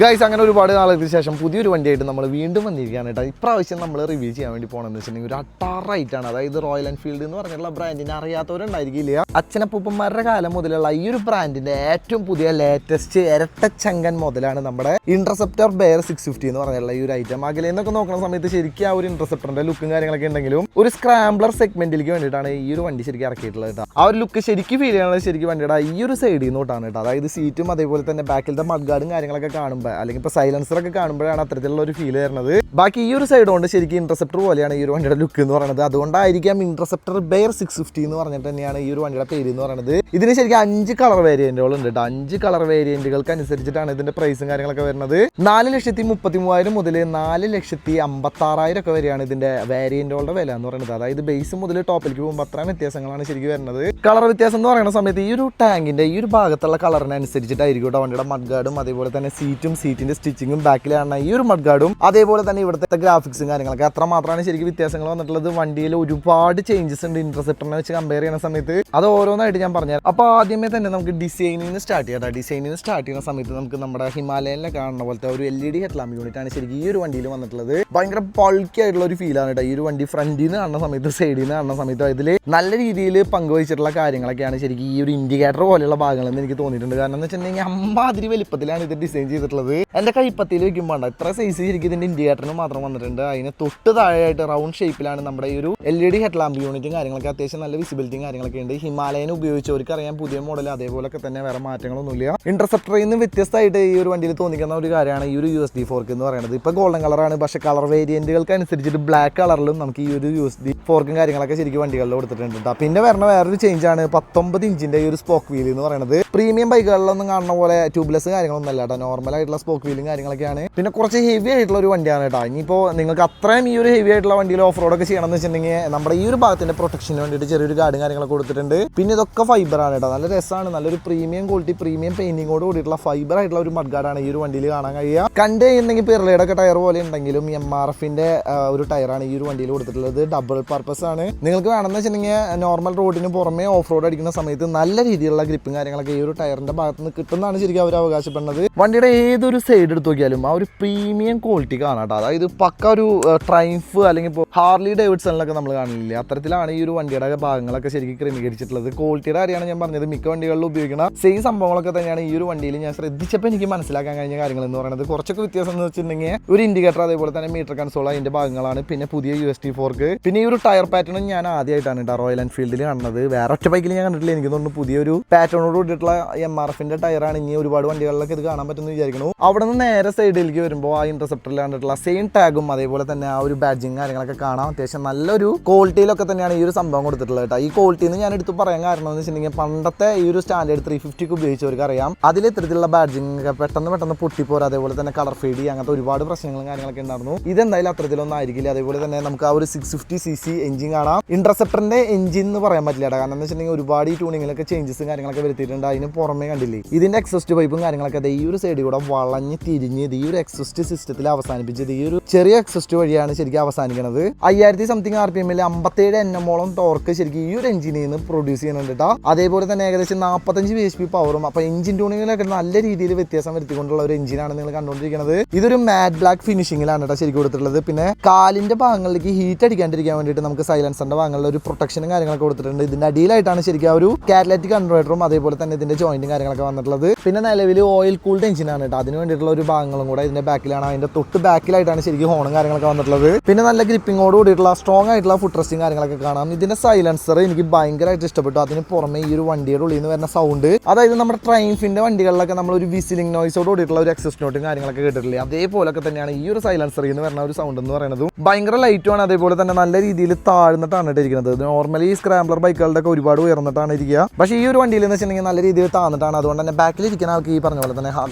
Guys അങ്ങനെ ഒരുപാട് നാളുകൾക്ക് ശേഷം പുതിയൊരു വണ്ടിയായിട്ട് നമ്മൾ വീണ്ടും വന്നിരിക്കുകയാണ് കേട്ടോ. ഇപ്രാവശ്യം നമ്മൾ റിവ്യൂ ചെയ്യാൻ വേണ്ടി പോകണമെന്ന് വെച്ചിട്ടുണ്ടെങ്കിൽ ഒരു അട്ടാറായിട്ടാണ് അതായത് റോയൽ എൻഫീൽഡ് എന്ന് പറഞ്ഞിട്ടുള്ള ബ്രാൻഡിനെ അറിയാത്തവരുണ്ടായിരിക്കില്ല. അച്ഛനപ്പൂപ്പന്മാരുടെ കാലം മുതലുള്ള ഈ ഒരു ബ്രാൻഡിന്റെ ഏറ്റവും പുതിയ ലേറ്റസ്റ്റ് ഇരട്ട ഇരട്ടച്ചങ്കൻ മുതലാണ് നമ്മുടെ ഇന്റർസെപ്റ്റർ ബെയർ സിക്സ് ഫിഫ്റ്റി എന്ന് പറഞ്ഞിട്ടുള്ള ഈ ഒരു ഐറ്റം അകലെ എന്നൊക്കെ നോക്കുന്ന സമയത്ത് ശരിക്കും ആ ഒരു ഇന്റർസെപ്റ്ററിന്റെ ലുക്കും കാര്യങ്ങളൊക്കെ ഉണ്ടെങ്കിലും ഒരു സ്ക്രാംബ്ലർ സെഗ്മെന്റിലേക്ക് വേണ്ടിയിട്ടാണ് ഈ ഒരു വണ്ടി ശരിക്കും ഇറക്കിയിട്ടുള്ളത് ആ ഒരു ലുക്ക് ശരിക്കും ഫീൽ ചെയ്യാനുള്ള ശരിക്കും വണ്ടിയുടെ ഈ ഒരു സൈഡിൽ നിന്നോട്ടാണ് കേട്ടോ. അതായത് സീറ്റും അതേപോലെ തന്നെ ബാക്കിലത്തെ മഡ്ഗാർഡും കാര്യങ്ങളൊക്കെ കാണുമ്പോൾ അല്ലെങ്കിൽ ഇപ്പോൾ സൈലൻസർ ഒക്കെ കാണുമ്പോഴാണ് അത്തരത്തിലുള്ള ഒരു ഫീൽ വരുന്നത്. ബാക്കി ഈ ഒരു സൈഡ് കൊണ്ട് ശരിക്കും ഇന്റർസെപ്റ്റർ പോലെയാണ് ഈ ഒരു വണ്ടിയുടെ ലുക്ക് എന്ന് പറയുന്നത്. അതുകൊണ്ടായിരിക്കാം ഇന്റർസെപ്റ്റർ ബെയർ സിക്സ് ഫിഫ്റ്റി എന്ന് പറഞ്ഞിട്ട് തന്നെയാണ് ഈ ഒരു വണ്ടിയുടെ പേര് എന്ന് പറയുന്നത്. ഇതിന് ശരിക്കും അഞ്ച് കളർ വേരിയന്റുകൾ ഉണ്ട് കേട്ടോ അഞ്ച് കളർ വേരിയന്റുകൾക്ക് അനുസരിച്ചിട്ടാണ് ഇതിന്റെ പ്രൈസും കാര്യങ്ങളൊക്കെ വരുന്നത്. നാല് ലക്ഷത്തി മുപ്പത്തി മൂവായിരം മുതൽ നാല് ലക്ഷത്തി അമ്പത്തി ആറായിരം ഒക്കെ വരെയാണ് ഇതിന്റെ വേരിയന്റുകളുടെ വില എന്ന് പറയുന്നത്. അതായത് ബേസ് മുതൽ ടോപ്പിലേക്ക് പോകുമ്പോൾ അത്രയും വ്യത്യാസങ്ങളാണ് ശരിക്കും വരുന്നത്. കളർ വ്യത്യാസം എന്ന് പറയുന്ന സമയത്ത് ഈ ഒരു ടാങ്കിന്റെ ഈ ഒരു ഭാഗത്തുള്ള കളറിനനുസരിച്ചിട്ടായിരിക്കും കേട്ടോ വണ്ടിയുടെ മഡ്ഗാർഡും അതേപോലെ തന്നെ സീറ്റും സീറ്റിന്റെ സ്റ്റിച്ചിങ്ങും ബാക്കിൽ ബാക്കിലാണ് ഈ ഒരു മഡ് ഗാർഡും അതേപോലെ തന്നെ ഇവിടുത്തെ ഗ്രാഫിക്സും കാര്യങ്ങളൊക്കെ. അത്ര മാത്രമാണ് ശരിക്കും വ്യത്യാസങ്ങൾ വന്നിട്ടുള്ളത്. വണ്ടിയിൽ ഒരുപാട് ചേഞ്ചസ് ഉണ്ട്. ഇൻട്രസെപ്റ്ററിനെ വെച്ച് കമ്പയർ ചെയ്യുന്ന സമയത്ത് അത് ഓരോന്നായിട്ട് ഞാൻ പറഞ്ഞു അപ്പോൾ ആദ്യമേ തന്നെ നമുക്ക് ഡിസൈനിൽ നിന്ന് സ്റ്റാർട്ട് ചെയ്യാം ഡിസൈനിൽ നിന്ന് സ്റ്റാർട്ട് ചെയ്യുന്ന സമയത്ത് നമുക്ക് നമ്മുടെ ഹിമാലയനിലെ കാണുന്ന പോലത്തെ ഒരു എൽ ഇ ഡി ഹെഡ്ലാമ്പ് യൂണിറ്റ് ആണ് ശരിക്കും ഈ ഒരു വണ്ടിയിൽ വന്നിട്ടുള്ളത്. ഭയങ്കര പൾക്കി ആയിട്ടുള്ള ഒരു ഫീലാണ് കേട്ടോ ഈ ഒരു വണ്ടി ഫ്രണ്ടിൽ നിന്ന് കാണുന്ന സമയത്ത് സൈഡിൽ നിന്ന് കാണുന്ന സമയത്ത് അതിൽ നല്ല രീതിയിൽ പങ്കുവച്ചിട്ടുള്ള കാര്യങ്ങളൊക്കെയാണ് ശരിക്കും ഈ ഒരു ഇൻഡിക്കേറ്റർ പോലെയുള്ള ഭാഗങ്ങളെന്ന് എനിക്ക് തോന്നിയിട്ടുണ്ട്. കാരണം എന്ന് വെച്ചിട്ടുണ്ടെങ്കിൽ അമ്മാതിരി വലിപ്പത്തിലാണ് ഇത് ഡിസൈൻ ചെയ്തിട്ടുള്ളത്. എന്റെ കൈപ്പത്തിയിൽ വെക്കുമ്പോൾ ഇത്ര സൈസ് ശരിക്കും ഇതിന്റെ ഇൻഡിക്കേറ്ററിന് മാത്രം വന്നിട്ടുണ്ട്. അതിന് തൊട്ട് താഴെയായിട്ട് റൗണ്ട് ഷേപ്പിലാണ് നമ്മുടെ ഈ ഒരു എൽ ഇ ഡി ഹെഡ്ലാമ്പ് യൂണിറ്റും കാര്യങ്ങളൊക്കെ. അത്യാവശ്യം നല്ല വിസിബിലിറ്റിയും കാര്യങ്ങളൊക്കെ ഉണ്ട്. ഹിമാലയൻ ഉപയോഗിച്ചവർക്ക് അറിയാൻ പുതിയ മോഡൽ അതേപോലൊക്കെ തന്നെ വേറെ മാറ്റങ്ങളൊന്നുമില്ല. ഇന്റർസെപ്റ്ററിൽ നിന്ന് വ്യത്യസ്തമായിട്ട് ഈ ഒരു വണ്ടിയിൽ തോന്നിക്കുന്ന ഒരു കാര്യമാണ് ഈ ഒരു യു എസ് ഡി ഫോർക്ക് എന്ന് പറയുന്നത്. ഇപ്പോൾ ഗോൾഡൻ കളറാണ് പക്ഷേ കളർ വേരിയന്റുകൾക്ക് അനുസരിച്ചിട്ട് ബ്ലാക്ക് കളറിലും നമുക്ക് ഈ ഒരു യു എസ് ഡി ഫോർക്കും കാര്യങ്ങളൊക്കെ ശരിക്കും വണ്ടികളിൽ കൊടുത്തിട്ടുണ്ട് ട്ടോ. പിന്നെ വരണ വേറൊരു ചേഞ്ച് ആണ് പത്തൊമ്പത് ഇഞ്ചിന്റെ ഈ ഒരു സ്പോക്ക് വീൽ എന്ന് പറയുന്നത്. പ്രീമിയം ബൈക്കുകളിലൊന്നും കാണുന്ന പോലെ ട്യൂബ്ലെസ് കാര്യങ്ങളൊന്നും അല്ല കേട്ടോ നോർമൽ ആയിട്ടുള്ള സ്പോക്ക് വീലും കാര്യങ്ങളൊക്കെയാണ്. പിന്നെ കുറച്ച് ഹെവി ആയിട്ടുള്ള ഒരു വണ്ടിയാണ് കേട്ടോ. ഇനിയിപ്പോൾ നിങ്ങൾക്ക് അത്രയും ഈ ഒരു ഹെവി ആയിട്ടുള്ള വണ്ടിയിൽ ഓഫ് റോഡ് ഒക്കെ ചെയ്യണം എന്ന് വെച്ചിട്ടുണ്ടെങ്കിൽ നമ്മുടെ ഈ ഒരു ഭാഗത്തിന്റെ പ്രൊട്ടക്ഷന് വേണ്ടിയിട്ട് ചെറിയൊരു ഗാർഡും കാര്യങ്ങളൊക്കെ കൊടുത്തിട്ടുണ്ട്. പിന്നെ ഇതൊക്കെ ഫൈബർ ആണ് കേട്ടോ. നല്ല രസമാണ്. നല്ലൊരു പ്രീമിയം ക്വാളിറ്റി പ്രീമിയം പെയിന്റിങ്ങോട് കൂടിയിട്ടുള്ള ഫൈബർ ആയിട്ടുള്ള ഒരു മഡ് മഡ്ഗാർഡാണ് ഈ ഒരു വണ്ടിയിൽ കാണാൻ കഴിയുക. കണ്ട് കഴിഞ്ഞിട്ടുണ്ടെങ്കിൽ പിറലയുടെ ഒക്കെ ടയർ പോലെ ഉണ്ടെങ്കിലും എം ആർ എഫിന്റെ ഒരു ടയറാണ് ഈ ഒരു വണ്ടിയിൽ കൊടുത്തിട്ടുള്ളത്. ഡബിൾ പർപ്പസ് ആണ്. നിങ്ങൾക്ക് വേണമെന്ന് വെച്ചിട്ടുണ്ടെങ്കിൽ നോർമൽ റോഡിന് പുറമെ ഓഫ് റോഡ് അടിക്കുന്ന സമയത്ത് നല്ല രീതിയിലുള്ള ഗ്രിപ്പും കാര്യങ്ങളൊക്കെ ഈ ഒരു ടയറിന്റെ ഭാഗത്ത് നിന്ന് കിട്ടുന്നതാണ് ശരിക്കും അവർ അവകാശപ്പെടുന്നത്. വണ്ടിയുടെ ഏതൊരു സൈഡ് എടുത്ത് നോക്കിയാലും ആ ഒരു പ്രീമിയം ക്വാളിറ്റി കാണാം കേട്ടോ. അതായത് പക്ക ഒരു ട്രൈംഫ് അല്ലെങ്കിൽ ഇപ്പോൾ ഹാർലി ഡേവിഡ്സണിലൊക്കെ നമ്മൾ കാണില്ലേ? അത്തരത്തിലാണ് ഈ ഒരു വണ്ടിയുടെ ഭാഗങ്ങളൊക്കെ ശരിക്കും ക്രമീകരിച്ചിട്ടുള്ളത്. ക്വാളിറ്റിയുടെ കാര്യമാണ് ഞാൻ പറഞ്ഞത്. മിക്ക വണ്ടികളിലും ഉപയോഗിക്കുന്ന സെയിം സംഭവങ്ങളൊക്കെ തന്നെയാണ് ഈ ഒരു വണ്ടിയിൽ ഞാൻ ശ്രദ്ധിച്ചപ്പോൾ എനിക്ക് മനസ്സിലാക്കാൻ കഴിഞ്ഞ കാര്യങ്ങൾ എന്ന് പറയുന്നത്. കുറച്ചൊക്കെ വ്യത്യാസം എന്ന് വെച്ചിട്ടുണ്ടെങ്കിൽ ഒരു ഇൻഡിക്കേറ്റർ അതേപോലെ തന്നെ മീറ്റർ കൺസോൾ അതിന്റെ ഭാഗങ്ങളാണ്. പിന്നെ പുതിയ യു എസ് ടി ഫോർക്ക് പിന്നെ ഈ ഒരു ടയർ പാറ്റേണും ഞാൻ ആദ്യമായിട്ടാണ് കേട്ടോ റോയൽ എൻഫീൽഡിൽ കാണുന്നത്. വേറെ ഒറ്റ ബൈക്കിൽ ഞാൻ കണ്ടിട്ടില്ല. എനിക്ക് തോന്നുന്നു പുതിയൊരു പാറ്റേണോട് കൂടിയിട്ടുള്ള എം ആർ എഫിന്റെ ടയറാണ് ഇനി ഒരുപാട് വണ്ടികളിലൊക്കെ ഇത് കാണാൻ പറ്റുമെന്ന് വിചാരിക്കുന്നു അവിടെ നിന്ന് നേരെ സൈഡിലേക്ക് വരുമ്പോൾ ആ ഇന്റർസെപ്റ്ററിൽ കണ്ടിട്ടുള്ള സെയിം ടാഗും അതേപോലെ തന്നെ ആ ഒരു ബാഡ്ജിങ് കാര്യങ്ങളൊക്കെ കാണാം. അത്യാവശ്യം നല്ലൊരു ക്വാളിറ്റിയിലൊക്കെ തന്നെയാണ് ഈ ഒരു സംഭവം കൊടുത്തിട്ടുള്ളത് കേട്ടോ. ഈ ക്വാളിറ്റി എന്ന് ഞാൻ എടുത്ത് പറയാൻ കാരണം എന്ന് വെച്ചിട്ടുണ്ടെങ്കിൽ പണ്ടത്തെ ഈ ഒരു സ്റ്റാൻഡേർഡ് ത്രീ ഫിഫ്റ്റിക്ക് ഉപയോഗിച്ചവർക്ക് അറിയാം. അതിൽ ഇത്തരത്തിലുള്ള ബാഡ്ജിങ് ഒക്കെ പെട്ടെന്ന് പെട്ടെന്ന് പൊട്ടിപ്പോരാ അതേപോലെ തന്നെ കളർ ഫീഡ് അങ്ങനത്തെ ഒരുപാട് പ്രശ്നങ്ങളും കാര്യങ്ങളൊക്കെ ഉണ്ടായിരുന്നു. ഇതെന്തായാലും അത്തരത്തിലൊന്നും ആയിരിക്കില്ല. അതേപോലെ തന്നെ നമുക്ക് ആ ഒരു six fifty C C engine കാണാം. ഇന്റർസെപ്റ്ററിന്റെ എഞ്ചിൻ എന്ന് പറയാൻ പറ്റില്ല കാരണം എന്ന് വെച്ചിട്ടുണ്ടെങ്കിൽ ഒരുപാട് ഈ ട്യൂണിങ്ങിലൊക്കെ ചേഞ്ചസും കാര്യങ്ങളൊക്കെ വരുത്തിയിട്ടുണ്ട്. അതിന് പുറമേ കണ്ടില്ലേ? ഇതിന്റെ എക്സോസ്റ്റ് പൈപ്പും കാര്യങ്ങളൊക്കെ ഈ ഒരു സൈഡിൽ കൂടെ വളഞ്ഞ് തിരിഞ്ഞ് ഇത് ഈ ഒരു എക്സോസ്റ്റ് സിസ്റ്റത്തിൽ അവസാനിപ്പിച്ചത്. ഈ ഒരു ചെറിയ എക്സോസ്റ്റ് വഴിയാണ് ശരിക്കും അവസാനിക്കുന്നത് അയ്യായിരത്തി സംതിങ് ആർ പി എമ്മിൽ അമ്പത്തേഴ് എണ്ണമോളം ടോർക്ക് ശരിക്കും ഈ ഒരു എഞ്ചിനിൽ നിന്ന് പ്രൊഡ്യൂസ് ചെയ്യുന്നുണ്ട് കേട്ടോ അതേപോലെ തന്നെ ഏകദേശം നാൽപ്പത്തഞ്ച് ബി എച്ച് പി പവറും അപ്പൊ എഞ്ചിൻ ട്യൂണിങ്ങിലൊക്കെ നല്ല രീതിയിൽ വ്യത്യാസം വരുത്തിക്കൊണ്ടുള്ള ഒരു എഞ്ചിനാണ് നിങ്ങൾ കണ്ടുകൊണ്ടിരിക്കുന്നത് ഇതൊരു മാറ്റ് ബ്ലാക്ക് ഫിനിഷിങ്ങിലാണ് കേട്ടോ ശരിക്കും കൊടുത്തിട്ടുള്ളത്. പിന്നെ കാലിന്റെ ഭാഗങ്ങളിലേക്ക് ഹീറ്റ് അടിക്കാണ്ടിരിക്കാൻ വേണ്ടിയിട്ട് നമുക്ക് സൈലൻസറിന്റെ ഭാഗങ്ങളിൽ ഒരു പ്രൊട്ടക്ഷനും കാര്യങ്ങളൊക്കെ കൊടുത്തിട്ടുണ്ട്. ഇതിന്റെ അടിയിലായിട്ടാണ് ശരിക്കും ഒരു കാറ്റലറ്റിക് കൺവേർട്ടറും അതേപോലെ തന്നെ ഇതിന്റെ ജോയിന്റും കാര്യങ്ങളൊക്കെ വന്നിട്ടുള്ളത്. പിന്നെ നിലവിൽ ഓയിൽ കൂൾഡ് എഞ്ചിനാണ് കേട്ടോ അതിന് വേണ്ടിയിട്ടുള്ള ഒരു ഭാഗങ്ങളും കൂടെ ഇതിന്റെ ബാക്കിലാണ് അതിന്റെ തൊട്ട് ബാക്കിലായിട്ടാണ് ശരിക്കും ഹോണും കാര്യങ്ങളൊക്കെ വന്നിട്ടുള്ളത്. പിന്നെ നല്ല ഗ്രിപ്പിങ്ങോട് കൂടിയിട്ടുള്ള സ്ട്രോങ് ആയിട്ടുള്ള ഫുഡ് റെസ്റ്റിംഗ് കാര്യങ്ങളൊക്കെ കാണാം. ഇതിന്റെ സൈലൻസർ എനിക്ക് ഭയങ്കരമായിട്ട് ഇഷ്ടപ്പെട്ടു. അതിന് പുറമെ ഈ ഒരു വണ്ടിയുടെ ഉള്ളിൽ നിന്ന് വരുന്ന സൗണ്ട് അതായത് നമ്മുടെ ട്രൈംഫിന്റെ വണ്ടികളിലൊക്കെ നമ്മൾ ഒരു വിസിലിംഗ് നോയ്സോട് കൂടിയിട്ടുള്ള ഒരു എക്സസ് നോട്ടും കാര്യങ്ങളൊക്കെ കേട്ടിട്ടില്ലേ? അതേപോലൊക്കെ തന്നെയാണ് ഈ ഒരു സൈലൻസർ നിന്ന് വരുന്ന ഒരു സൗണ്ട് എന്ന് പറയുന്നത് ഭയങ്കര ലൈറ്റുമാണ് അതേപോലെ തന്നെ നല്ല രീതിയിൽ താഴ്ന്നിട്ടാണ് ഇട്ടിരിക്കുന്നത്. നോർമലി ഈ സ്ക്രാംബ്ലർ ബൈക്കുകളുടെ ഒക്കെ ഒരുപാട് ഉയർന്നിട്ടാണ് ഇരിക്കുക. പക്ഷേ ഈ ഒരു വണ്ടിയിൽ എന്ന് വെച്ചിട്ടുണ്ടെങ്കിൽ നല്ല രീതിയിൽ താന്നിട്ടാണ് അതുകൊണ്ട് തന്നെ ബാക്കിൽ ഇരിക്കുന്ന ആൾക്ക് ഈ പറഞ്ഞ പോലെ തന്നെ ഹ-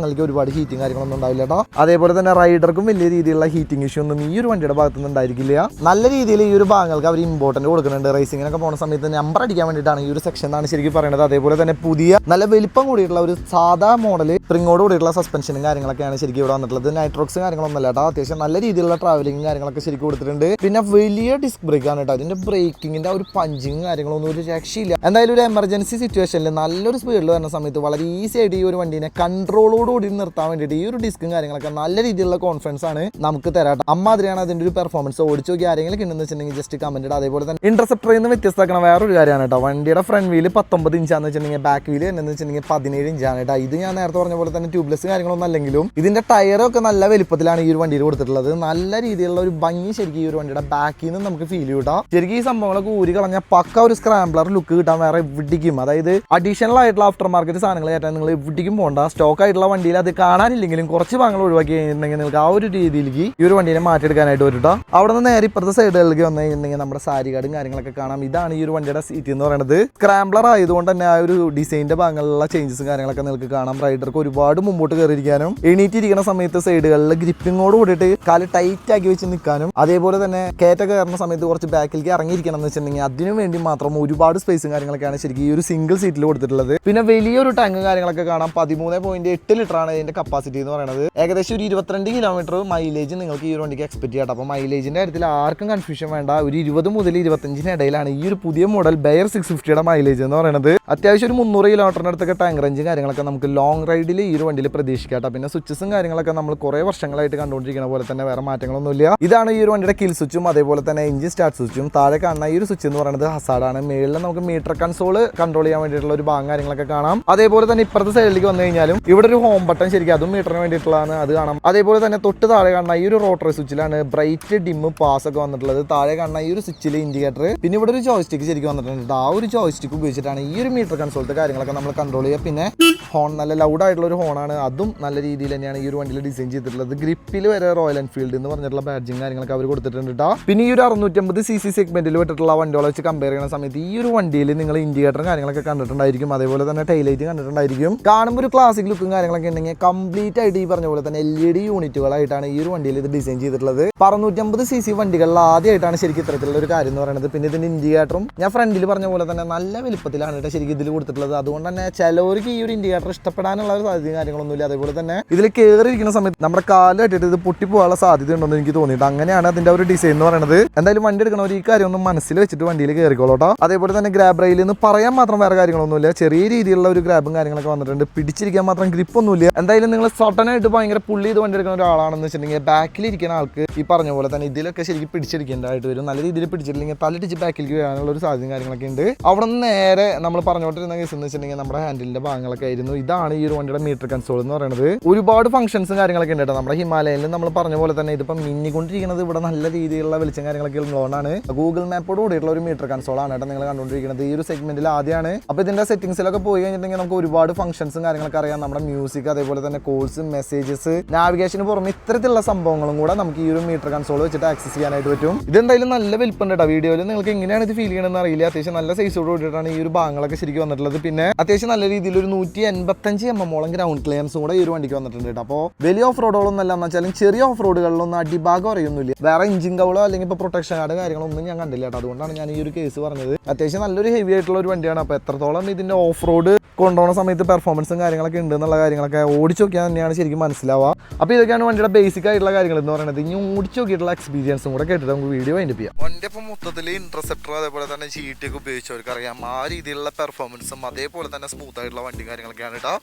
ഭാഗങ്ങൾക്ക് ഒരുപാട് ഹീറ്റിംഗ് കാര്യങ്ങളൊന്നും ഉണ്ടാവില്ല കേട്ടോ അതേപോലെ തന്നെ റൈഡർക്കും വലിയ രീതിയിലുള്ള ഹീറ്റിംഗ് ഇഷ്യൂ ഒന്നും ഈ ഒരു വണ്ടിയുടെ ഭാഗത്തുനിന്ന് ഉണ്ടായിരിക്കില്ല. നല്ല രീതിയിൽ ഈ ഒരു ഭാഗങ്ങൾക്ക് അവർ ഇമ്പോർട്ടന്റ് കൊടുക്കുന്നുണ്ട്. റേസിങ്ങിനൊക്കെ പോകുന്ന സമയത്ത് നമ്പർ അടിക്കാൻ വേണ്ടിയിട്ടാണ് ഈ ഒരു സെക്ഷൻ എന്നാണ് ശരിക്കും പറയുന്നത് അതേപോലെ തന്നെ പുതിയ നല്ല വലിപ്പം കൂടിയിട്ടുള്ള ഒരു സാധാ മോഡൽ സ്പ്രിങ്ങോട് കൂടിയിട്ടുള്ള സസ്പെൻഷനും കാര്യങ്ങളൊക്കെയാണ് ശരിക്കും ഇവിടെ വന്നിട്ടുള്ളത്. നൈട്രോക്സ് കാര്യങ്ങളൊന്നും അല്ല കേട്ടോ അത്യാവശ്യം നല്ല രീതിയിലുള്ള ട്രാവലിംഗ് കാര്യങ്ങളൊക്കെ ശരിക്കും കൊടുത്തിട്ടുണ്ട്. പിന്നെ വലിയ ഡിസ്ക് ബ്രേക്ക് ആണ് കേട്ടോ അതിന്റെ ബ്രേക്കിങ്ങിന്റെ ആ ഒരു പഞ്ചിങ് കാര്യങ്ങളൊന്നും ഒരു രക്ഷയില്ല. എന്തായാലും ഒരു എമർജൻസി സിറ്റുവേഷനിൽ നല്ലൊരു സ്പീഡിൽ വരുന്ന സമയത്ത് വളരെ ഈസി ആയിട്ട് ഈ ഒരു വണ്ടീനെ കൺട്രോളോട് കൂടി നിർത്താൻ വേണ്ടിയിട്ട് ഈ ഒരു ഡിസ്കും കാര്യങ്ങളൊക്കെ നല്ല രീതിയിലുള്ള കോൺഫിഡൻസ് ആണ് നമുക്ക് തരാം അമ്മാതിരിയാണ് അതിന്റെ ഒരു പെർഫോമൻസ് ഓടിച്ചു നോക്കി ആരെങ്കിലും കിട്ടുന്ന വെച്ചിട്ടുണ്ടെങ്കിൽ ജസ്റ്റ് കമന്റ് അതേപോലെ തന്നെ ഇന്റർസെപ്റ്ററിൽ നിന്ന് വ്യത്യസ്തമാക്കണ വേറൊരു കാര്യമാണ് കേട്ടോ. വണ്ടിയുടെ ഫ്രണ്ട് വീൽ പത്തൊമ്പത് ഇഞ്ചാന്ന് വെച്ചിട്ടുണ്ടെങ്കിൽ ബാക്ക് വീൽ എന്നു വെച്ചിട്ടുണ്ടെങ്കിൽ പതിനേഴ് ഇഞ്ചാണ് കേട്ടോ. ഇത് ഞാൻ നേരത്തെ പറഞ്ഞ പോലെ തന്നെ ട്യൂബ്ലെസ് കാര്യങ്ങളൊന്നും അല്ലെങ്കിലും ഇതിന്റെ ടയറൊക്കെ നല്ല വലിപ്പത്തിലാണ് ഈ ഒരു വണ്ടിയിൽ കൊടുത്തിട്ടുള്ളത്. നല്ല രീതിയിലുള്ള ഒരു ഭംഗി ശരിക്കും ഈ ഒരു വണ്ടിയുടെ ബാക്കിൽ നിന്ന് നമുക്ക് ഫീൽ കിട്ടാം. ശരിക്കും ഈ സംഭവങ്ങളൊക്കെ ഊരി കളഞ്ഞ പക്ക ഒരു സ്ക്രാംബ്ലർ ലുക്ക് കിട്ടാൻ വേറെ എവിടേക്കും. അതായത് അഡീഷണൽ ആയിട്ടുള്ള ആഫ്റ്റർ മാർക്കറ്റ് സാധനങ്ങൾ കയറ്റാൻ നിങ്ങൾ എവിടേക്കും പോകണ്ട. സ്റ്റോക്ക് ആയിട്ടുള്ള വണ്ടിയിൽ അത് കാണാനില്ലെങ്കിലും കുറച്ച് ഭാഗങ്ങൾ ഒഴിവാക്കി കഴിഞ്ഞിട്ടുണ്ടെങ്കിൽ നിങ്ങൾക്ക് ആ ഒരു രീതിയിലേക്ക് ഈ ഒരു വണ്ടീനെ മാറ്റിയെടുക്കാനായിട്ട് വരും അവിടെ നിന്ന് നേരെ ഇപ്പുറത്തെ സൈഡുകളിലേക്ക് വന്നു കഴിഞ്ഞിട്ടുണ്ടെങ്കിൽ നമ്മുടെ സാരികാടും കാര്യങ്ങളൊക്കെ കാണാം. ഇതാണ് ഈ ഒരു വണ്ടിയുടെ സീറ്റ് എന്ന് പറയുന്നത്. സ്ക്രാംബ്ലർ ആയതുകൊണ്ട് തന്നെ ആ ഒരു ഡിസൈനിന്റെ ഭാഗങ്ങളിലുള്ള ചേഞ്ചസും കാര്യങ്ങളൊക്കെ നിങ്ങൾക്ക് കാണാം. റൈഡർക്ക് ഒരുപാട് മുമ്പോട്ട് കയറിയിരിക്കാനും എണീറ്റിരിക്കുന്ന സമയത്ത് സൈഡുകളിൽ ഗ്രിപ്പിങ്ങോട് കൂടിയിട്ട് കാൽ ടൈറ്റ് ആക്കി വെച്ച് നിൽക്കാനും അതേപോലെ തന്നെ കയറ്റൊക്കെ കയറുന്ന സമയത്ത് കുറച്ച് ബാക്കിലേക്ക് ഇറങ്ങിയിരിക്കണം എന്ന് വെച്ചിട്ടുണ്ടെങ്കിൽ അതിനു വേണ്ടി മാത്രം ഒരുപാട് സ്പേസും കാര്യങ്ങളൊക്കെയാണ് ശരിക്കും ഈ ഒരു സിംഗിൾ സീറ്റിൽ കൊടുത്തിട്ടുള്ളത്. പിന്നെ വലിയൊരു ടാങ്ക് കാര്യങ്ങളൊക്കെ കാണാം. പതിമൂന്ന് പോയിന്റ് എട്ട് ലിറ്റർ ആണ് ഇതിന്റെ കപ്പാസിറ്റി എന്ന് പറയുന്നത് ഏകദേശം ഒരു ഇരുപത്തിരണ്ട് കിലോമീറ്റർ മൈലേജ് നിങ്ങൾക്ക് ഈ ഒരു വണ്ടിക്ക് എക്സ്പെക്ട് ചെയ്യാം അപ്പോൾ മൈലേജിന്റെ കാര്യത്തിൽ ആർക്കും കൺഫ്യൂഷൻ വേണ്ട. ഒരു ഇരുപത് മുതൽ ഇരുപത്തഞ്ചിന് ഇടയിലാണ് ഈ ഒരു പുതിയ മോഡൽ ബെയർ സിക്സ് ഫിഫ്റ്റിയുടെ മൈലേജ് എന്ന് പറയുന്നത് അത്യാവശ്യം ഒരു മുന്നൂറ് കിലോമീറ്ററിന് അടുത്തൊക്കെ ടാങ്ക് റേഞ്ചും കാര്യങ്ങളൊക്കെ നമുക്ക് ലോങ് റൈഡിൽ ഈ ഒരു വണ്ടിയിൽ പ്രതീക്ഷിക്കാം. പിന്നെ സ്വിച്ചസും കാര്യങ്ങളൊക്കെ നമ്മൾ കുറേ വർഷങ്ങളായിട്ട് കണ്ടുകൊണ്ടിരിക്കുന്ന പോലെ തന്നെ വേറെ മാറ്റങ്ങളൊന്നുമില്ല ഇതാണ് ഈ ഒരു വണ്ടിയുടെ കിൽ സ്വിച്ചും അതേപോലെ തന്നെ എഞ്ചിൻ സ്റ്റാർട്ട് സ്വിച്ചും താഴെ കാണുന്ന ഈ ഒരു സ്വിച്ച് എന്ന് പറയുന്നത് ഹസാഡാണ് മേളിൽ നമുക്ക് മീറ്റർ കൺസോൾ കൺട്രോൾ ചെയ്യാൻ വേണ്ടിയിട്ടുള്ള ഒരു ഭാഗം കാര്യങ്ങളൊക്കെ കാണാം. അതേപോലെ തന്നെ ഇപ്പുറത്തെ സൈഡിലേക്ക് വന്നു കഴിഞ്ഞാലും ഇവിടെ ഒരു ഹോം ബട്ടൺ ശരിക്കും അതും മീറ്ററിന് വേണ്ടിയിട്ടുള്ളതാണ്. അത് കാണാം. അതേപോലെ തന്നെ തൊട്ട് താഴെ കാണുന്ന ഈ ഒരു റോട്ടറി സ്വിച്ചിലാണ് ബ്രൈറ്റ് ഡിം പാസ് ഒക്കെ വന്നിട്ടുള്ളത്. താഴെ കാണുന്ന ഈ ഒരു സ്വിച്ചിൽ ഇൻഡിക്കേറ്റർ പിന്നെ ഇവിടെ ഒരു ജോയ്സ്റ്റിക്ക് ശരിക്കും വന്നിട്ടുണ്ട്. ആ ഒരു ജോയ്സ്റ്റിക്ക് ഉപയോഗിച്ചിട്ടാണ് ഈ ഒരു മീറ്റർ കൺസോൾട്ട് കാര്യങ്ങളൊക്കെ നമ്മൾ കൺട്രോൾ ചെയ്യുക. പിന്നെ ഹോൺ നല്ല ലൗഡ് ആയിട്ടുള്ള ഒരു ഹോണാണ് അതും നല്ല രീതിയിൽ തന്നെയാണ് ഈ ഒരു വണ്ടിയിൽ ഡിസൈൻ ചെയ്തിട്ടുള്ളത്. ഗ്രിപ്പിൽ വരെ റോയൽ എൻഫീൽഡ് എന്ന് പറഞ്ഞിട്ടുള്ള ബാഡ്ജിങ് കാര്യങ്ങളൊക്കെ അവർ കൊടുത്തിട്ടുണ്ട് കേട്ടോ പിന്നെ ഈ ഒരു അറുന്നൂറ്റമ്പത് സി സി സെഗ്മെന്റിൽ വിട്ടിട്ടുള്ള വണ്ടികളെ വെച്ച് കമ്പയർ ചെയ്യുന്ന സമയത്ത് ഈ ഒരു വണ്ടിയിൽ നിങ്ങൾ ഇൻഡിക്കേറ്ററും കാര്യങ്ങളൊക്കെ കണ്ടിട്ടുണ്ടായിരിക്കും. അതേപോലെ തന്നെ ടൈലൈറ്റ് കണ്ടിട്ടുണ്ടായിരിക്കും. കാണുമ്പോൾ ഒരു ക്ലാസിക് ലുക്കും കാര്യങ്ങളൊക്കെ ഉണ്ടെങ്കിൽ കംപ്ലീറ്റ് ആയിട്ട് ഈ പറഞ്ഞ പോലെ തന്നെ എൽ ഇ ഡി യൂണിറ്റുകളായിട്ടാണ് ഈ ഒരു വണ്ടിയിൽ ഇത് ഡിസൈൻ ചെയ്തിട്ടുള്ളത്. അറുന്നൂറ്റമ്പത് സി സി വണ്ടികളിൽ ആദ്യമായിട്ടാണ് ശരിക്കും ഇത്തരത്തിലുള്ള ഒരു കാര്യം എന്ന് പറയുന്നത്. പിന്നെ ഇതിന്റെ ഇൻഡിക്കേറ്ററും ഞാൻ ഫ്രണ്ടിൽ പറഞ്ഞ പോലെ തന്നെ നല്ല വലുപ്പത്തിലാണ് കേട്ടോ ശരിക്കും ഇതിൽ കൊടുത്തിട്ടുള്ളത്. അതുകൊണ്ട് തന്നെ ചിലവർക്ക് ഈ ഒരു ഇൻഡിക്കേറ്റർ ഇഷ്ടപ്പെടാനുള്ള ഒരു സാധ്യതയും കാര്യങ്ങളൊന്നുമില്ല അതേപോലെ തന്നെ ഇതിൽ കയറിയിരിക്കുന്ന സമയത്ത് നമ്മുടെ കാൽ കെട്ടിട്ട് ഇത് പൊട്ടിപ്പോകാനുള്ള സാധ്യത ഉണ്ടെന്ന് എനിക്ക് തോന്നിയിട്ട് അങ്ങനെയാണ് അതിന്റെ ഒരു ഡിസൈൻ എന്ന് പറയുന്നത്. എന്തായാലും വണ്ടി എടുക്കണവർ ഈ കാര്യം ഒന്നും മനസ്സിൽ വെച്ചിട്ട് വണ്ടിയിൽ കയറിക്കോളോട്ടോ അതേപോലെ തന്നെ ഗ്രാബ് റെയിൽ പറയാൻ മാത്രം വേറെ കാര്യങ്ങളൊന്നുമില്ല. ചെറിയ രീതിയിലുള്ള ഒരു ഗ്രാബും കാര്യങ്ങളൊക്കെ വന്നിട്ടുണ്ട്. പിടിച്ചിരിക്കാൻ മാത്രം ഗ്രിപ്പ് ഒന്നുമില്ല. എന്തായാലും നിങ്ങൾ സഡനായിട്ട് ഭയങ്കര പുള്ളി ഇത് വണ്ടി എടുക്കുന്ന ഒരാളാണെന്ന് വെച്ചിട്ടുണ്ടെങ്കിൽ ബാക്കിൽ ഇരിക്കുന്ന ആൾക്ക് ഈ പറഞ്ഞ പോലെ തന്നെ ഇതിലൊക്കെ ശരിക്കും പിടിച്ചെടുക്കേണ്ടതായിട്ട് വരും. നല്ല രീതിയിൽ പിടിച്ചിട്ടില്ലെങ്കിൽ തലടിച്ച് ബാക്കിലേക്ക് വരാനുള്ള ഒരു സാധ്യതയും കാര്യങ്ങളൊക്കെ ഉണ്ട്. അവിടെ നിന്ന് നേരെ നമ്മൾ പറഞ്ഞുകൊണ്ടിരുന്ന കേസ് എന്ന് വെച്ചിട്ടുണ്ടെങ്കിൽ നമ്മുടെ ഹാൻഡിലിന്റെ ഭാഗങ്ങളൊക്കെ ആയിരുന്നു. ഇതാണ് ഈ ഒരു വണ്ടിയുടെ മീറ്റർ കൺസോൾ എന്ന് പറയുന്നത്. ഒരുപാട് ഫംഗ്ഷൻസും കാര്യങ്ങളൊക്കെ ഉണ്ട് നമ്മുടെ ഹിമാലയയിൽ നമ്മൾ പറഞ്ഞ പോലെ തന്നെ ഇതിപ്പം മിന്നിക്കൊണ്ടിരിക്കുന്നത് ഇവിടെ നല്ല രീതിയിലുള്ള വെളിച്ചം കാര്യങ്ങളൊക്കെ ഉള്ളതുകൊണ്ടാണ് ഗൂഗിൾ മാപ്പോട് കൂടിയിട്ടുള്ള ഒരു മീറ്റർ കൺസോൾ ആണ് കേട്ടോ നിങ്ങൾ കണ്ടുകൊണ്ടിരിക്കുന്നത്. ഈ ഒരു സെഗ്മെന്റിൽ ആദ്യമാണ്. അപ്പോൾ ഇതിന്റെ സെറ്റിംഗ്സിലൊക്കെ പോയി കഴിഞ്ഞിട്ടുണ്ടെങ്കിൽ നമുക്ക് ഒരുപാട് ഫംഗ്ഷൻസും കാര്യങ്ങളൊക്കെ അറിയാം. നമ്മുടെ മ്യൂസിക് അതേപോലെ തന്നെ കോഴ്സ് മെസ്സേജസ് നാവിഗേഷന് പുറമെ ഇത്തരത്തിലുള്ള സംഭവങ്ങളും കൂടെ നമുക്ക് ഈ ഒരു മീറ്റർ കൺസോൾ വെച്ചിട്ട് ആക്സസ് ചെയ്യാനായിട്ട് പറ്റും. ഇത് എന്തായാലും നല്ല വലിപ്പുണ്ട് കേട്ടോ വീഡിയോയിൽ നിങ്ങൾക്ക് എങ്ങനെയാണ് ഇത് ഫീൽ ചെയ്യണമെന്ന് അറിയില്ല. അത്യാവശ്യം നല്ല സൈസോട് കൂടിയിട്ടാണ് ഈ ഒരു ഭാഗങ്ങളൊക്കെ ശരിക്കും വന്നിട്ടുള്ളത്. പിന്നെ അത്യാവശ്യം നല്ല രീതിയിൽ ഒരു നൂറ്റി എൺപത്തഞ്ച് എം എമ്മോളം ഗ്രൗണ്ട് ക്ലിയറൻസും കൂടെ ഈ ഒരു വണ്ടിക്ക് വന്നിട്ടുണ്ട് കേട്ടോ അപ്പോൾ വലിയ ഓഫ് റോഡുകളൊന്നും അല്ല. എന്ന് വെച്ചാലും ചെറിയ ഓഫ് റോഡുകളിലൊന്നും അടിഭാഗം അറിയൊന്നുമില്ല. വേറെ എഞ്ചിൻ കവളോ അല്ലെങ്കിൽ ഇപ്പോൾ പ്രൊട്ടക്ഷൻ കാർഡ് കാര്യങ്ങളൊന്നും ഞാൻ കണ്ടില്ല കേട്ടോ അതുകൊണ്ടാണ് ഞാൻ ഈ ഒരു കേസ് പറഞ്ഞത്. അത്യാവശ്യം നല്ലൊരു ഹെവി ആയിട്ടുള്ള ഒരു വണ്ടിയാണ്. അപ്പോൾ എത്രത്തോളം ഇതിന്റെ ഓഫ് റോഡ് കൊണ്ടുപോകുന്ന സമയത്ത് പെർഫോമൻസും കാര്യങ്ങളൊക്കെ ഉണ്ട് എന്നുള്ള കാര്യങ്ങളൊക്കെ ഓടിച്ചു നോക്കിയാൽ തന്നെയാണ് ശരിക്കും മനസ്സിലാവുക. അപ്പോൾ ഇതൊക്കെയാണ് വണ്ടിയുടെ ബേസിക് ആയിട്ടുള്ള കാര്യങ്ങൾ എന്ന് പറയുന്നത്. ഇനി ഓടിച്ചു നോക്കിയിട്ടുള്ള എക്സ്പീരിയൻസും കൂടെ കേട്ടിട്ട് നമുക്ക് വീഡിയോ അതിന്റെ ചെയ്യാം. വണ്ടി ഇപ്പോൾ മൊത്തത്തിൽ ഇൻട്രസെപ്റ്റർ അതേപോലെ തന്നെ ജി ടി ഒക്കെ ഉപയോഗിച്ചവർക്ക് അറിയാം ആ രീതിയിലുള്ള പെർഫോമൻസും അതേപോലെ തന്നെ സ്മൂത്ത് ആയിട്ടുള്ള വണ്ടി കാര്യങ്ങളൊക്കെയാണ് കേട്ടോ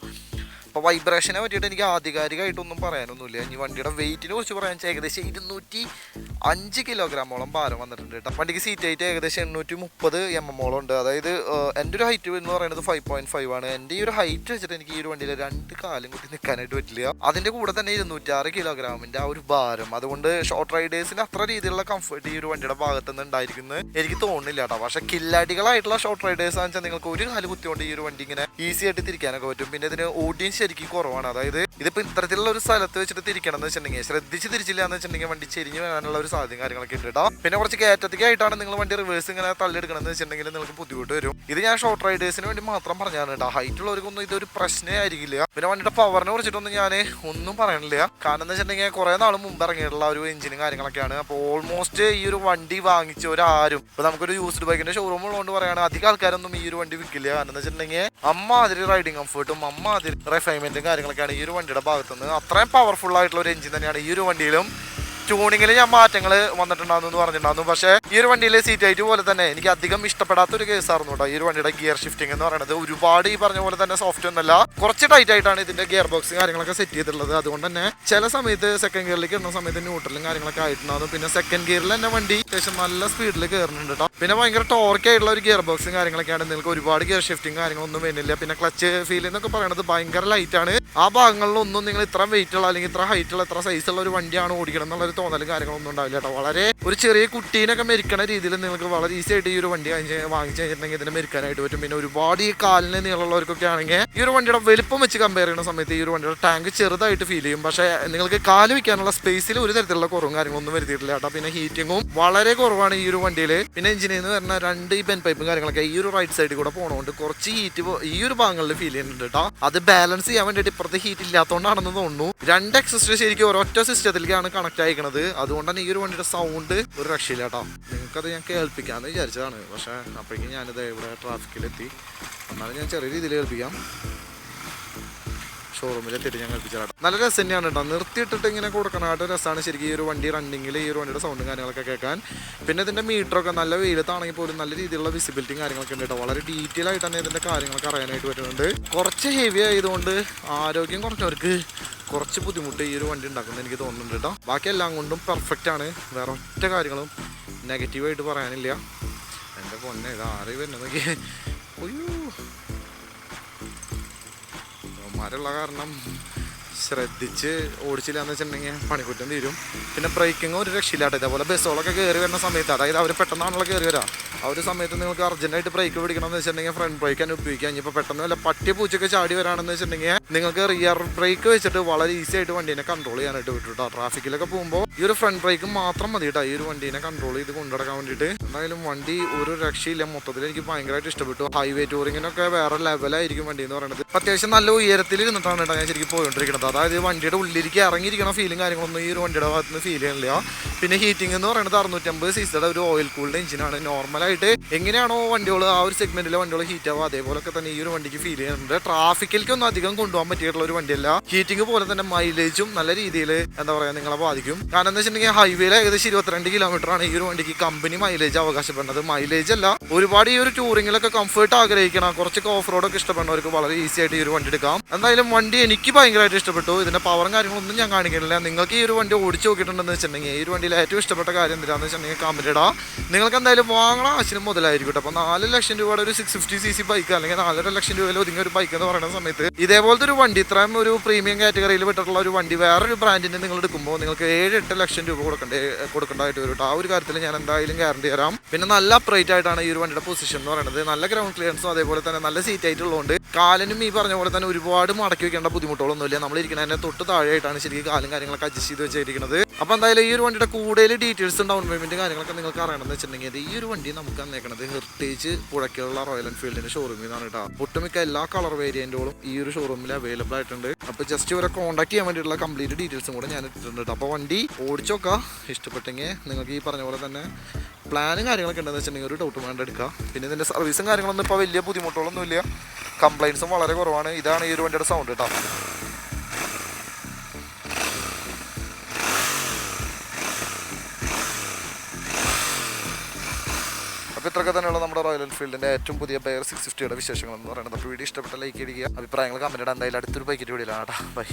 അപ്പോൾ വൈബ്രേഷനെ പറ്റിയിട്ട് എനിക്ക് ആധികാരികമായിട്ടൊന്നും പറയാനൊന്നുമില്ല. ഇനി വണ്ടിയുടെ വെയിറ്റിനെ കുറിച്ച് പറയാൻ ഏകദേശം ഇരുന്നൂറ്റി അഞ്ച് കിലോഗ്രാമോളം ഭാരം വന്നിട്ടുണ്ട് കേട്ടോ. വണ്ടിക്ക് സീറ്റ് ഹൈറ്റ് ഏകദേശം എണ്ണൂറ്റി മുപ്പത് എം എമ്മോളം ഉണ്ട്. അതായത് എന്റെ ഒരു ഹൈറ്റ് എന്ന് പറയുന്നത് ഫൈവ് പോയിന്റ് ഫൈവ് ആണ്. എന്റെ ഈ ഒരു ഹൈറ്റ് വെച്ചിട്ട് എനിക്ക് ഈ ഒരു വണ്ടിയിൽ രണ്ട് കാലും കൂട്ടി നിൽക്കാനായിട്ട് പറ്റില്ല. അതിന്റെ കൂടെ തന്നെ ഇരുന്നൂറ്റാറ് കിലോഗ്രാമിന്റെ ആ ഒരു ഭാരം. അതുകൊണ്ട് ഷോർട്ട് റൈഡേഴ്സിന് അത്ര രീതിയിലുള്ള കംഫർട്ട് ഈ ഒരു വണ്ടിയുടെ ഭാഗത്ത് നിന്ന് ഉണ്ടായിരിക്കുന്നത് എനിക്ക് തോന്നുന്നില്ല കേട്ടോ. പക്ഷേ കില്ലാടികളായിട്ടുള്ള ഷോർട്ട് റൈഡേഴ്സ് ആണെന്ന് വെച്ചാൽ നിങ്ങൾക്ക് ഒരു കാൽ കുത്തിക്കൊണ്ട് ഈ ഒരു വണ്ടി ഇങ്ങനെ ഈസി ആയിട്ട് തിരിക്കാനൊക്കെ പറ്റും. പിന്നെ ഇതിന് ഓഡിയൻസ് ശരിക്കും കുറവാണ്. അതായത് ഇതിപ്പോ ഇത്തരത്തിലുള്ള ഒരു സ്ഥലത്ത് വെച്ചിട്ട് തിരിക്കണം എന്ന് വെച്ചിട്ടുണ്ടെങ്കിൽ ശ്രദ്ധിച്ച് തിരിച്ചില്ല എന്ന് വെച്ചിട്ടുണ്ടെങ്കിൽ വണ്ടി ചെരിഞ്ഞ് വരാനുള്ള ഒരു സാധ്യതയും കാര്യങ്ങളൊക്കെ ഉണ്ട് കേട്ടോ പിന്നെ കുറച്ച് കയറ്റത്തേക്കായിട്ടാണ് നിങ്ങൾ വണ്ടി റിവേഴ്സ് ഇങ്ങനെ തള്ളിയെടുക്കണം എന്ന് വെച്ചിട്ടുണ്ടെങ്കിൽ നിങ്ങൾക്ക് ബുദ്ധിമുട്ട് വരും. ഇത് ഞാൻ ഷോർട്ട് റൈഡേഴ്സിന് വേണ്ടി മാത്രം പറഞ്ഞാണ് കേട്ടോ ഹൈറ്റ് ഉള്ളവർക്കൊന്നും ഇതൊരു പ്രശ്നമേ ആയിരിക്കില്ല. പിന്നെ വണ്ടിയുടെ പവറിനെ കുറിച്ചിട്ടൊന്നും ഞാൻ ഒന്നും പറയണില്ല. കാരണം എന്ന് വെച്ചിട്ടുണ്ടെങ്കിൽ കുറെ നാൾ മുമ്പ് ഇറങ്ങിയിട്ടുള്ള ഒരു എഞ്ചിനും കാര്യങ്ങളൊക്കെയാണ്. അപ്പോൾ ഓൾമോസ്റ്റ് ഈ ഒരു വണ്ടി വാങ്ങിച്ചവരാരും ഇപ്പൊ നമുക്കൊരു യൂസ്ഡ് ബൈക്കിന്റെ ഷോറൂം ഉള്ളതുകൊണ്ട് പറയാണ് അധികം ആൾക്കാരൊന്നും ഈ ഒരു വണ്ടി വിൽക്കില്ല. കാരണം എന്ന് വെച്ചിട്ടുണ്ടെങ്കിൽ അമ്മ അതിരി റൈഡിങ് കംഫർട്ടും അമ്മാതിരി റിഫൈൻമെന്റും കാര്യങ്ങളൊക്കെയാണ് ഈ ഒരു വണ്ടിയുടെ ഭാഗത്തുനിന്ന്. അത്രയും പവർഫുൾ ആയിട്ടുള്ള ഒരു എഞ്ചിൻ തന്നെയാണ് ഈ ഒരു വണ്ടിയിലും. ട്യൂണിങ്ങിൽ ഞാൻ മാറ്റങ്ങൾ വന്നിട്ടുണ്ടാകുന്നു എന്ന് പറഞ്ഞിട്ടുണ്ടായിരുന്നു പക്ഷേ ഈ ഒരു വണ്ടിയിലെ സീറ്റ് ഹൈറ്റ് പോലെ തന്നെ എനിക്ക് അധികം ഇഷ്ടപ്പെടാത്ത ഒരു കേസായിരുന്നു കേട്ടോ. ഈ ഒരു വണ്ടിയുടെ ഗിയർ ഷിഫ്റ്റിംഗ് എന്ന് പറയുന്നത്. ഒരുപാട് ഈ പറഞ്ഞ പോലെ തന്നെ സോഫ്റ്റ് ഒന്നല്ല. കുറച്ച് ടൈറ്റ് ആയിട്ടാണ് ഇതിന്റെ ഗിയർ ബോക്സ് കാര്യങ്ങളൊക്കെ സെറ്റ് ചെയ്തിട്ടുള്ളത്. അതുകൊണ്ട് തന്നെ ചില സമയത്ത് സെക്കൻഡ് ഗിയറിലേക്ക് ഇടുന്ന സമയത്ത് ന്യൂട്രലും കാര്യങ്ങളൊക്കെ ആയിട്ടുണ്ടാകും പിന്നെ സെക്കൻഡ് ഗിയറിൽ തന്നെ വണ്ടി അത്യാവശ്യം നല്ല സ്പീഡിൽ കയറുന്നുണ്ട് കേട്ടോ. പിന്നെ ഭയങ്കര ടോർക്ക് ആയിട്ടുള്ള ഒരു ഗിയർ ബോക്സും കാര്യങ്ങളൊക്കെയാണ് നിങ്ങൾക്ക് ഒരുപാട് ഗിയർ ഷിഫ്റ്റിംഗ് കാര്യങ്ങളൊന്നും വരുന്നില്ല. പിന്നെ ക്ലച്ച് ഫീൽ എന്നൊക്കെ പറയുന്നത് ഭയങ്കര ലൈറ്റ് ആണ്. ആ ഭാഗങ്ങളിലൊന്നും നിങ്ങൾ ഇത്ര വെയിറ്റ് ഉള്ള അല്ലെങ്കിൽ ഇത്ര ഹൈറ്റ് ഉള്ള ഇത്ര സൈസ് ഉള്ള ഒരു വണ്ടിയാണ് ഓടിക്കണം എന്നുള്ളൊരു തോന്നലും കാര്യങ്ങളൊന്നും ഉണ്ടാവില്ല കേട്ടോ വളരെ ഒരു ചെറിയ കുട്ടീനൊക്കെ മെരിക്കണ രീതിയിൽ നിങ്ങൾക്ക് വളരെ ഈസി ആയിട്ട് ഈ ഒരു വണ്ടി വാങ്ങിച്ച് കഴിഞ്ഞിട്ടുണ്ടെങ്കിൽ ഇതിനെ മെരിക്കാനായിട്ട് പറ്റും. പിന്നെ ഒരുപാട് ഈ കാലിന് നീളമുള്ളവർക്കൊക്കെ ആണെങ്കിൽ ഈ ഒരു വണ്ടിയുടെ വലിപ്പം വെച്ച് കമ്പയർ ചെയ്യുന്ന സമയത്ത് ഈ ഒരു വണ്ടിയുടെ ടാങ്ക് ചെറുതായിട്ട് ഫീൽ ചെയ്യും. പക്ഷേ നിങ്ങൾക്ക് കാൽ വയ്ക്കാനുള്ള സ്പേസിൽ ഒരു തരത്തിലുള്ള കുറവും കാര്യങ്ങളൊന്നും വരുത്തിയിട്ടില്ല കേട്ടോ പിന്നെ ഹീറ്റിങ്ങും വളരെ കുറവാണ് ഈ ഒരു വണ്ടിയിൽ. പിന്നെ എഞ്ചിനിൽ നിന്ന് വരുന്ന രണ്ട് ഈ ബെൻ പൈപ്പും കാര്യങ്ങളൊക്കെ ഈ ഒരു റൈറ്റ് സൈഡിൽ കൂടെ പോകണോണ്ട് കുറച്ച് ഹീറ്റ് ഈ ഒരു ഭാഗങ്ങളിൽ ഫീൽ ചെയ്യുന്നുണ്ട് കേട്ടോ അത് ബാലൻസ് ചെയ്യാൻ വേണ്ടിയിട്ട് ഇപ്പുറത്തെ ഹീറ്റ് ഇല്ലാത്തതുകൊണ്ടാണെന്ന് തോന്നുന്നു. രണ്ട് എക്സസ്റ്റ് ശരിക്കും ഒരൊറ്റ സിസ്റ്റത്തിലേക്കാണ് കണക്ട് ആയിക്കണത് അതുകൊണ്ട് തന്നെ ഈ ഒരു വണ്ടിയുടെ സൗണ്ട് ഒരു രക്ഷയില്ല കേട്ടോ. നിങ്ങൾക്കത് ഞാൻ കേൾപ്പിക്കാമെന്ന് വിചാരിച്ചതാണ്. പക്ഷേ അപ്പോഴേക്കും ഞാനിത് ഇവിടെ ട്രാഫിക്കിലെത്തി എന്നാലും ഞാൻ ചെറിയ രീതിയിൽ കേൾപ്പിക്കാം. ഷോറൂമിൽ എത്തിയിട്ട് ഞാൻ കൽപ്പിച്ചാൽ നല്ല രസം തന്നെയാണ് കേട്ടോ നിർത്തിയിട്ടിട്ട് ഇങ്ങനെ കൊടുക്കണമായിട്ട് രസമാണ് ശരിക്കും ഈ ഒരു വണ്ടി റണ്ണിങ്ങിൽ ഈ ഒരു വണ്ടിയുടെ സൗണ്ടും കാര്യങ്ങളൊക്കെ കേൾക്കാൻ. പിന്നെ ഇതിന്റെ മീറ്ററൊക്കെ നല്ല വെയിലത്താണെങ്കിൽ പോലും നല്ല രീതിയിലുള്ള വിസിബിലിറ്റിയും കാര്യങ്ങളൊക്കെ ഉണ്ട് കേട്ടോ വളരെ ഡീറ്റെയിൽ ആയിട്ട് തന്നെ ഇതിന്റെ കാര്യങ്ങളൊക്കെ അറിയാനായിട്ട് പറ്റുന്നുണ്ട്. കുറച്ച് ഹെവി ആയതുകൊണ്ട് ആരോഗ്യം കുറഞ്ഞവർക്ക് കുറച്ച് ബുദ്ധിമുട്ട് ഈ ഒരു വണ്ടി ഉണ്ടാക്കുന്നത് എനിക്ക് തോന്നുന്നുണ്ട് കേട്ടോ ബാക്കി എല്ലാം കൊണ്ടും പെർഫെക്റ്റ് ആണ്. വേറെ ഒറ്റ കാര്യങ്ങളും നെഗറ്റീവായിട്ട് പറയാനില്ല. എന്റെ പൊന്നെ ഇത് ആരെയും വരുന്നതൊക്കെ ഒയ്യോ അവന്മാരുള്ള കാരണം ശ്രദ്ധിച്ച് ഓടിച്ചില്ല എന്ന് വെച്ചിട്ടുണ്ടെങ്കിൽ പണിക്കുറ്റം തീരും. പിന്നെ ബ്രേക്കിംഗ് ഒരു രക്ഷയില്ലാട്ടെ. ഇതേപോലെ ബസ്സുകളൊക്കെ കയറി വരുന്ന സമയത്ത് അതായത് അവർ പെട്ടെന്നാണല്ലോ കയറി വരാം. ആ ഒരു സമയത്ത് നിങ്ങൾക്ക് അർജന്റായിട്ട് ബ്രേക്ക് പിടിക്കണം എന്ന് വെച്ചിട്ടുണ്ടെങ്കിൽ ഫ്രണ്ട് ബ്രേക്ക് തന്നെ ഉപയോഗിക്കാം. ഇനിയിപ്പോൾ പെട്ടെന്ന് വല്ല പട്ടി പൂച്ചയൊക്കെ ചാടി വരാണെന്ന് വെച്ചിട്ടുണ്ടെങ്കിൽ നിങ്ങൾക്ക് റിയർ ബ്രേക്ക് വെച്ചിട്ട് വളരെ ഈസി ആയിട്ട് വണ്ടീനെ കൺട്രോൾ ചെയ്യാനായിട്ട് പറ്റും കേട്ടോ ട്രാഫിക്കിലൊക്കെ പോകുമ്പോൾ ഈ ഒരു ഫ്രണ്ട് ബ്രേക്ക് മാത്രം മതി കേട്ടോ ഈ ഒരു വണ്ടീനെ കൺട്രോൾ ചെയ്ത് കൊണ്ടുനടക്കാൻ വേണ്ടിയിട്ട്. എന്തായാലും വണ്ടി ഒരു രക്ഷയില്ല. മൊത്തത്തിൽ എനിക്ക് ഭയങ്കരമായിട്ട് ഇഷ്ടപ്പെട്ടു. ഹൈവേ ടൂറിങ്ങിനൊക്കെ വേറെ ലെവലായിരിക്കും വണ്ടി എന്ന് പറയുന്നത്. അത്യാവശ്യം നല്ല ഉയരത്തിൽ ഇരുന്നിട്ടാണ് കേട്ടോ ഞാൻ ശരിക്കും പോയിക്കൊണ്ടിരിക്കുന്നത്. അതായത് വണ്ടിയുടെ ഉള്ളിലേക്ക് ഇറങ്ങിയിരിക്കണ ഫീലും കാര്യങ്ങളൊന്നും ഈ ഒരു വണ്ടിയുടെ ഭാഗത്ത് നിന്ന് ഫീൽ ചെയ്യണില്ല. പിന്നെ ഹീറ്റിംഗ് എന്ന് പറയുന്നത് അറുന്നൂറ്റമ്പത് സീസിയുടെ ഒരു ഓയിൽ കൂൾഡ് എഞ്ചിനാണ് നോർമലായിട്ട് എങ്ങനെയാണോ വണ്ടികൾ ആ ഒരു സെഗ്മെന്റിലെ വണ്ടികൾ ഹീറ്റ് ആവുക അതേപോലൊക്കെ തന്നെ ഈ ഒരു വണ്ടിക്ക് ഫീൽ ചെയ്യുന്നുണ്ട്. ട്രാഫിക്കിലേക്കൊന്നും അധികം കൊണ്ടുപോകാൻ പറ്റിയിട്ടുള്ള ഒരു വണ്ടിയല്ല. ഹീറ്റിംഗ് പോലെ തന്നെ മൈലേജും നല്ല രീതിയിൽ എന്താ പറയുക നിങ്ങളെ ബാധിക്കും. കാരണം എന്താ വെച്ചിട്ടുണ്ടെങ്കിൽ ഹൈവേയിൽ ഏകദേശം ഇരുപത്തിരണ്ട് കിലോമീറ്റർ ആണ് ഈ ഒരു വണ്ടിക്ക് കമ്പനി മൈലേജ് അവകാശപ്പെടുന്നത്. മൈലേജ് അല്ല ഒരുപാട് ഈ ഒരു ടൂറിങ്ങിലൊക്കെ കംഫർട്ട് ആഗ്രഹിക്കണം. കുറച്ചൊക്കെ ഓഫ് റോഡൊക്കെ ഇഷ്ടപ്പെടുന്നവർക്ക് വളരെ ഈസി ആയിട്ട് ഈ ഒരു വണ്ടി എടുക്കാം. എന്തായാലും വണ്ടി എനിക്ക് ഭയങ്കരമായിട്ട് ഇഷ്ടപ്പെട്ടു. ഇതിന്റെ പവറും കാര്യങ്ങളൊന്നും ഞാൻ കാണിക്കുന്നില്ല. നിങ്ങൾക്ക് ഈ ഒരു വണ്ടി ഓടിച്ചു നോക്കിയിട്ടുണ്ടെന്ന് വെച്ചിട്ടുണ്ടെങ്കിൽ ഈ ഒരു വണ്ടിയിൽ ഏറ്റവും ഇഷ്ടപ്പെട്ട കാര്യം എന്താണെന്ന് വെച്ചിട്ടുണ്ടെങ്കിൽ കമന്റ് ഇടാം. നിങ്ങൾക്ക് എന്തായാലും വാങ്ങണ ആവശ്യം മുതലായിരിക്കും കേട്ടോ. അപ്പോൾ നാല് ലക്ഷം രൂപയുടെ ഒരു six fifty C C bike അല്ലെങ്കിൽ നാലര ലക്ഷം രൂപയിൽ ഒതുങ്ങിയ ഒരു ബൈക്ക് എന്ന് പറയുന്ന സമയത്ത് ഇതേപോലത്തെ ഒരു വണ്ടി ഇത്രയും ഒരു പ്രീമിയം കാറ്റഗറിയിൽ വിട്ടിട്ടുള്ള ഒരു വണ്ടി വേറൊരു ബ്രാൻഡിന്റെ നിങ്ങൾ എടുക്കുമ്പോൾ നിങ്ങൾക്ക് ഏഴ് എട്ട് ലക്ഷം രൂപ കൊടുക്കണ്ടേ കൊടുക്കേണ്ടതായിട്ട് വരും ആ ഒരു കാര്യത്തിൽ ഞാൻ എന്തായാലും ഗ്യാരണ്ടി തരാം. പിന്നെ നല്ല അപ്രൈറ്റ് ആയിട്ടാണ് ഈ ഒരു വണ്ടിയുടെ പൊസിഷൻ എന്ന് പറയുന്നത്. നല്ല ഗ്രൗണ്ട് ക്ലിയറൻസും അതേപോലെ തന്നെ നല്ല സീറ്റ് ആയിട്ടുള്ളതുകൊണ്ട് കാലിനും ഈ പറഞ്ഞ പോലെ തന്നെ ഒരുപാട് മടക്കി വെക്കേണ്ട ബുദ്ധിമുട്ടുകളൊന്നുമില്ല. നമ്മൾ ഇരിക്കുന്നതിന്റെ തൊട്ട് താഴെയായിട്ടാണ് ശരിക്കും കാലും കാര്യങ്ങളൊക്കെ അഡ്ജസ്റ്റ് ചെയ്ത് വെച്ചിരിക്കുന്നത്. അപ്പോൾ എന്തായാലും ഈ ഒരു വണ്ടിയുടെ കൂടുതൽ ഡീറ്റെയിൽസ് ഡൗൺ പേയ്മെന്റ് കാര്യങ്ങളൊക്കെ നിങ്ങൾക്ക് അറിയണമെന്ന് വെച്ചിട്ടുണ്ടെങ്കിൽ ഈ ഒരു വണ്ടി നമുക്ക് അന്നേക്കണത് ഹെറിറ്റേജ് പുഴയ്ക്കുള്ള റോയൽ എൻഫീൽഡിന്റെ ഷോറൂമിൽ നിന്നാണ് കേട്ടോ. ഒട്ടുമിക്ക എല്ലാ കളർ വേരിയന്റുകളും ഈ ഒരു ഷോറൂമിൽ അവൈലബിൾ ആയിട്ടുണ്ട്. അപ്പോൾ ജസ്റ്റ് ഇവരെ കോൺടാക്ട് ചെയ്യാൻ വേണ്ടിയിട്ടുള്ള കംപ്ലീറ്റ് ഡീറ്റെയിൽസും കൂടെ ഞാൻ ഇട്ടിട്ടുണ്ട്. കേട്ടോ അപ്പോൾ വണ്ടി ഓടിച്ചോക്കുക ഇഷ്ടപ്പെട്ടെങ്കിൽ നിങ്ങൾക്ക് ഈ പറഞ്ഞ പോലെ തന്നെ പ്ലാനും കാര്യങ്ങളൊക്കെ ഉണ്ടെന്ന് വെച്ചിട്ടുണ്ടെങ്കിൽ ഒരു ഡൗട്ട് വേണ്ട എടുക്കാം. പിന്നെ ഇതിന്റെ സർവീസും കാര്യങ്ങളൊന്നും ഇപ്പോൾ വലിയ ബുദ്ധിമുട്ടുകളൊന്നും ഇല്ല കംപ്ലൈൻസും വളരെ കുറവാണ്. ഇതാണ് ഈ ഒരു വണ്ടിയുടെ സൗണ്ട് കേട്ടോ അപ്പോൾ ഇത്രയൊക്കെ തന്നെയുള്ള നമ്മുടെ റോയൽ എൻഫീൽഡിന്റെ ഏറ്റവും പുതിയ ബെയർ സിക്സ് ഫിഫ്റ്റിയുടെ വിശേഷങ്ങൾ എന്ന് പറയുന്നത്. അപ്പോൾ വീഡിയോ ഇഷ്ടപ്പെട്ട ലൈക്ക് ഇടിക്കുക അഭിപ്രായങ്ങൾ കമന്റ് എന്തായാലും അടുത്തൊരു ബൈക്കിന്റെ വീഡിയോയിലാണ് കേട്ടോ. ബൈ